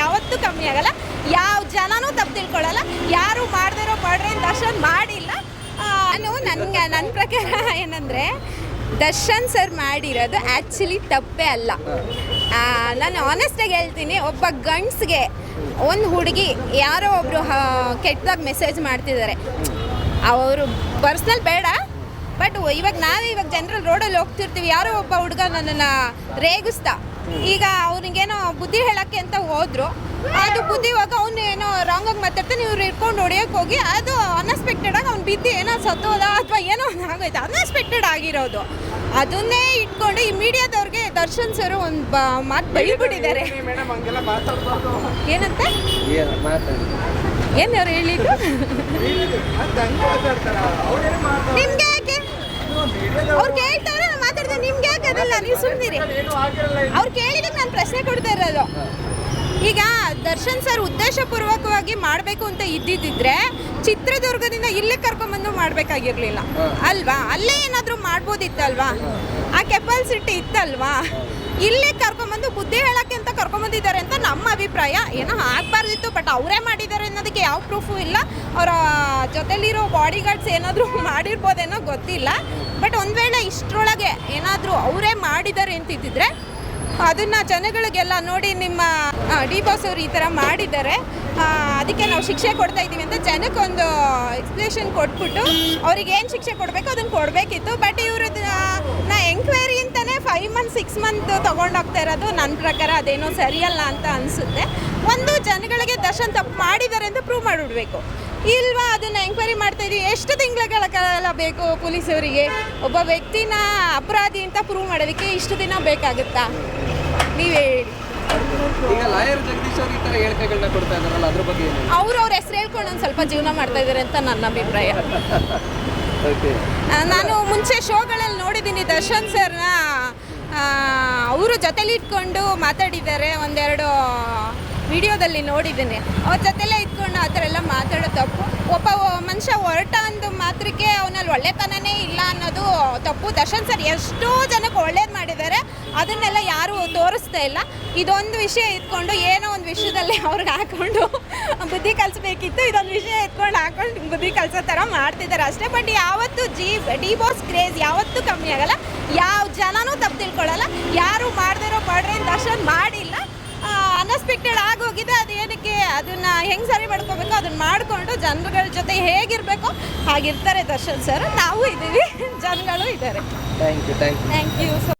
ಯಾವತ್ತೂ ಕಮ್ಮಿ ಆಗಲ್ಲ. ಯಾವ ಜನನೂ ತಪ್ಪು ತಿಳ್ಕೊಳ್ಳಲ್ಲ. ಯಾರು ಮಾಡ್ದಿರೋ ಪಾಡ್ರೆ ದರ್ಶನ್ ಮಾಡಿಲ್ಲ. ನಾನು ನನಗೆ ನನ್ನ ಪ್ರಕಾರ ಏನಂದರೆ, ದರ್ಶನ್ ಸರ್ ಮಾಡಿರೋದು ಆ್ಯಕ್ಚುಲಿ ತಪ್ಪೇ ಅಲ್ಲ. ನಾನು ಆನೆಸ್ಟಾಗಿ ಹೇಳ್ತೀನಿ, ಒಬ್ಬ ಗಂಡ್ಸ್ಗೆ ಒಂದು ಹುಡುಗಿ ಯಾರೋ ಒಬ್ಬರು ಕೆಟ್ಟದಾಗ ಮೆಸೇಜ್ ಮಾಡ್ತಿದ್ದಾರೆ. ಅವರು ಪರ್ಸ್ನಲ್ ಬೇಡ ಬಟ್ ಇವಾಗ ನಾವೇ ಇವಾಗ ಜನರಲ್ ರೋಡಲ್ಲಿ ಹೋಗ್ತಿರ್ತೀವಿ. ಯಾರೋ ಒಬ್ಬ ಹುಡುಗ ನನ್ನನ್ನು ರೇಗಿಸ್ದ. ಈಗ ಅವನಿಗೇನೋ ಬುದ್ಧಿ ಹೇಳಕ್ಕೆ ಅಂತ ಹೋದ್ರು. ಅದು ಬುದ್ಧಿ ಇವಾಗ ಅವ್ನು ಏನೋ ರಾಂಗಾಗಿ ಮಾತಾಡ್ತಾನೆ, ಇವ್ರು ಇಟ್ಕೊಂಡು ಹೊಡಿಯೋಕೆ ಹೋಗಿ ಅದು ಅನ್ಎಕ್ಸ್ಪೆಕ್ಟೆಡ್ ಆಗಿ ಅವ್ನು ಬಿದ್ದು ಏನೋ ಸತ್ತೋದ ಅಥವಾ ಏನೋ ಒಂದು ಆಗೋಯ್ತು. ಅನ್ಎಕ್ಸ್ಪೆಕ್ಟೆಡ್ ಆಗಿರೋದು. ಅದನ್ನೇ ಇಟ್ಕೊಂಡು ಈ ಮೀಡಿಯಾದವ್ರಿಗೆ ದರ್ಶನ್ ಸರ್ ಒಂದು ಬ ಮಾತು ಮಾತಾಡ್ಬಾರ್ದು ಏನಂತ? ಏನು ಅವ್ರು ಹೇಳಿದ್ದು? ನಿಮಗೆ ಅವ್ರು ಕೇಳ್ತಾವ್ರೆ, ನಾನು ನಿಮ್ಗೆ ಯಾಕೆ ನೀವು ಸುಮ್ಮನಿರಿ ಅವ್ರು ಕೇಳಿದಕ್ಕೆ ನಾನು ಪ್ರಶ್ನೆ ಕೊಡ್ತಾ ಇರೋದು. ಈಗ ದರ್ಶನ್ ಸರ್ ಉದ್ದೇಶಪೂರ್ವಕವಾಗಿ ಮಾಡಬೇಕು ಅಂತ ಇದ್ದಿದ್ದಿದ್ರೆ ಚಿತ್ರದುರ್ಗದಿಂದ ಇಲ್ಲೇ ಕರ್ಕೊಂಬಂದು ಮಾಡಬೇಕಾಗಿರ್ಲಿಲ್ಲ. ಅಲ್ವಾ? ಅಲ್ಲೇ ಏನಾದರೂ ಮಾಡ್ಬೋದಿತ್ತಲ್ವಾ? ಆ ಕೆಪಾಸಿಟಿ ಇತ್ತಲ್ವಾ? ಇಲ್ಲೇ ಕರ್ಕೊಂಡ್ಬಂದು ಬುದ್ಧಿ ಹೇಳಕ್ಕೆ ಅಂತ ಕರ್ಕೊಂಡ್ಬಂದಿದ್ದಾರೆ ಅಂತ ನಮ್ಮ ಅಭಿಪ್ರಾಯ. ಏನೋ ಆಗಬಾರ್ದಿತ್ತು ಬಟ್ ಅವರೇ ಮಾಡಿದ್ದಾರೆ ಅನ್ನೋದಕ್ಕೆ ಯಾವ ಪ್ರೂಫು ಇಲ್ಲ. ಅವರ ಜೊತೆಲಿರೋ ಬಾಡಿ ಗಾರ್ಡ್ಸ್ ಏನಾದರೂ ಮಾಡಿರ್ಬೋದೇನೋ ಗೊತ್ತಿಲ್ಲ. ಬಟ್ ಒಂದು ವೇಳೆ ಇಷ್ಟರೊಳಗೆ ಏನಾದರೂ ಅವರೇ ಮಾಡಿದ್ದಾರೆ ಅಂತಿದ್ದಿದ್ರೆ ಅದನ್ನು ಜನಗಳಿಗೆಲ್ಲ ನೋಡಿ ನಿಮ್ಮ ಡಿ ಬಾಸ್ ಅವರು ಈ ಥರ ಮಾಡಿದ್ದಾರೆ. ಅದಕ್ಕೆ ನಾವು ಶಿಕ್ಷೆ ಕೊಡ್ತಾ ಇದ್ದೀವಿ ಅಂತ ಜನಕ್ಕೊಂದು ಎಕ್ಸ್ಪ್ಲೇಷನ್ ಕೊಟ್ಬಿಟ್ಟು ಅವ್ರಿಗೆ ಏನು ಶಿಕ್ಷೆ ಕೊಡಬೇಕು ಅದನ್ನು ಕೊಡಬೇಕಿತ್ತು. ಬಟ್ ಇವರು ನಾ ಎಂಕ್ವೈರಿ ಅಂತಲೇ ಫೈವ್ ಮಂತ್ ಸಿಕ್ಸ್ ಮಂತ್ ತೊಗೊಂಡೋಗ್ತಾ ಇರೋದು ನನ್ನ ಪ್ರಕಾರ ಅದೇನೋ ಸರಿಯಲ್ಲ ಅಂತ ಅನಿಸುತ್ತೆ. ಒಂದು ಜನಗಳಿಗೆ ದರ್ಶನ್ ತಪ್ಪು ಮಾಡಿದ್ದಾರೆ ಅಂತ ಪ್ರೂವ್ ಮಾಡಿಬಿಡ್ಬೇಕು. ಇಲ್ವಾ ಅದನ್ನು ಎಂಕ್ವೈರಿ ಎಷ್ಟು ತಿಂಗಳ ಕಾಲ ಬೇಕು ಪೊಲೀಸವರಿಗೆ ಒಬ್ಬ ವ್ಯಕ್ತಿನ ಅಪರಾಧಿ ಅಂತ ಪ್ರೂವ್ ಮಾಡೋದಕ್ಕೆ ಇಷ್ಟು ದಿನ ಬೇಕಾಗುತ್ತಾ? ನೀವೇ ಹೇಳಿ. ಈಗ ಲಾಯರ್ ಜಗದೀಶ್ ಅವ್ರು ಈ ಥರ ಹೇಳಿಕೆಗಳನ್ನ ಕೊಡ್ತಾ ಇದಾರಲ್ಲ ಅದ್ರ ಬಗ್ಗೆ ಏನು? ಅವ್ರು ಅವ್ರ ಹೆಸರು ಹೇಳ್ಕೊಂಡು ಒಂದು ಸ್ವಲ್ಪ ಜೀವನ ಮಾಡ್ತಾ ಇದ್ದಾರೆ ಅಂತ ನನ್ನ ಅಭಿಪ್ರಾಯ. ಓಕೆ ಆ, ನಾನು ಮುಂಚೆ ಶೋಗಳಲ್ಲಿ ನೋಡಿದ್ದೀನಿ ದರ್ಶನ್ ಸರ್ನ ಅವರು ಜೊತೆಲಿ ಇಟ್ಕೊಂಡು ಮಾತಾಡಿದ್ದಾರೆ ಒಂದೆರಡು ವಿಡಿಯೋದಲ್ಲಿ ನೋಡಿದ್ದೀನಿ. ಅವ್ರ ಜೊತೆಲೇ ಇಟ್ಕೊಂಡು ಆ ಥರ ಎಲ್ಲ ಮಾತಾಡೋ ತಪ್ಪು. ಒಬ್ಬ ಮನುಷ್ಯ ಹೊರಟ ಅಂದ ಮಾತ್ರಕ್ಕೆ ಅವನಲ್ಲಿ ಒಳ್ಳೆತನನೇ ಇಲ್ಲ ಅನ್ನೋದು ತಪ್ಪು. ದರ್ಶನ್ ಸರ್, ಎಷ್ಟೋ ಜನಕ್ಕೆ ಒಳ್ಳೇದು ಮಾಡಿದ್ದಾರೆ. ಅದನ್ನೆಲ್ಲ ಯಾರೂ ತೋರಿಸ್ತಾ ಇಲ್ಲ. ಇದೊಂದು ವಿಷಯ ಇದ್ಕೊಂಡು ಏನೋ ಒಂದು ವಿಷಯದಲ್ಲಿ ಅವ್ರಿಗೆ ಹಾಕೊಂಡು ಬುದ್ಧಿ ಕಲಿಸ್ಬೇಕಿತ್ತು. ಇದೊಂದು ವಿಷಯ ಎತ್ಕೊಂಡು ಹಾಕೊಂಡು ಬುದ್ಧಿ ಕಲಿಸೋ ಥರ ಮಾಡ್ತಿದ್ದಾರೆ ಅಷ್ಟೇ. ಬಟ್ ಯಾವತ್ತು ಜೀ, ಡಿ ಬಾಸ್ ಕ್ರೇಜ್ ಯಾವತ್ತೂ ಕಮ್ಮಿ ಆಗಲ್ಲ. ಯಾವ ಜನನೂ ತಪ್ಪು ತಿಳ್ಕೊಳ್ಳಲ್ಲ. ಯಾರು ಮಾಡ್ದಿರೋ ಮಾಡ್ರೆ ದರ್ಶನ್ ಮಾಡಿಲ್ಲ. ಅನ್ಎಕ್ಸ್ಪೆಕ್ಟೆಡ್ ಆಗೋಗಿದೆ ಅದೇನಕ್ಕೆ ಅದನ್ನ ಹೆಂಗೆ ಸರಿ ಮಾಡ್ಕೋಬೇಕು ಅದನ್ನ ಮಾಡಿಕೊಂಡು ಜನಗಳ ಜೊತೆ ಹೇಗಿರಬೇಕು ಹಾಗಿರ್ತಾರೆ ದರ್ಶನ್ ಸರ್. ನಾವು ಇದ್ದೀವಿ. ಜನಗಳು ಇದ್ದಾರೆ. Thank you thank you thank you